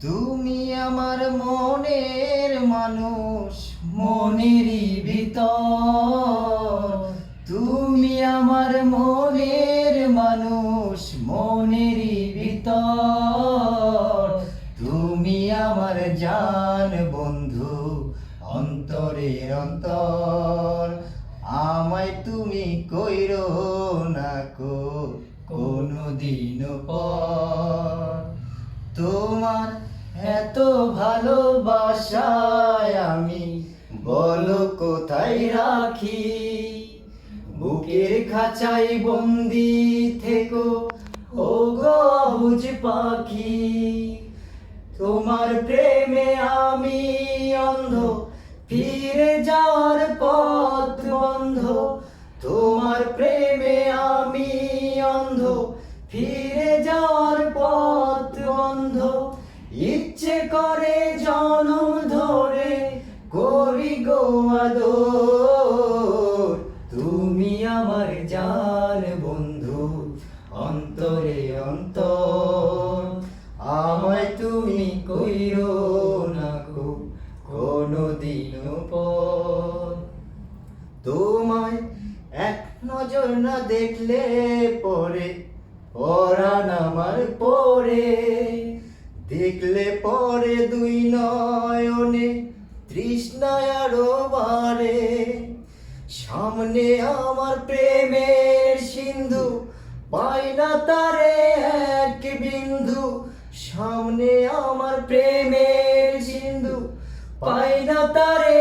তুমি আমার মনের মানুষ, মনেরই ভিতর। তুমি আমার মনের মানুষ, মনেরই ভিতর। তুমি আমার জান বন্ধু, অন্তরের অন্তর। আমায় তুমি কইরো না কোনো দিন পর। তোমার এত ভালোবাসায় আমি বলো কোথায় রাখি? বুকের খাঁচাই বন্দি থেকো ও গবুজ পাখি। তোমার প্রেমে আমি অন্ধ, ফিরে যাওয়ার পথ বন্ধ। তোমার প্রেমে আমি অন্ধ, ফিরে গো আদর তুমি আমার জান বন্ধু, অন্তরে অন্তর। আমায় তুমি কইরো না গো কোনো দিন তোমায় এক নজর না দেখলে পরে, পরাণ আমার পরে। দেখলে পরে দুই নয়নে তৃষ্ণায় আরও সামনে আমার প্রেমের সিন্ধু পাই না তারে এক বিন্দু, সামনে আমার প্রেমের সিন্ধু পাই না তারে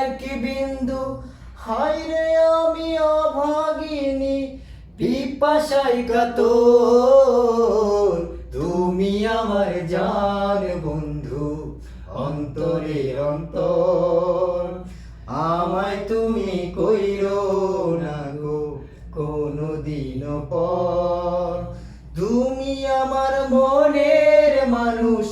এক বিন্দু। হাই রে আমি অভাগিনী পিপাসাই কাতর তুমি আমার অন্তরের অন্তর আমায় তুমি কইরো না গো কোনো দিন পর। তুমি আমার মনের মানুষ,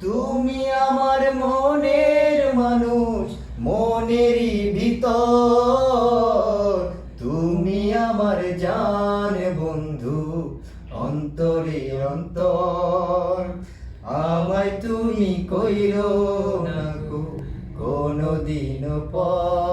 তুমি আমার মনের মানুষ, মনেরই ভিতর। তুমি আমার জান বন্ধু, অন্তরে অন্তর। আমায় তুমি কইরো না পর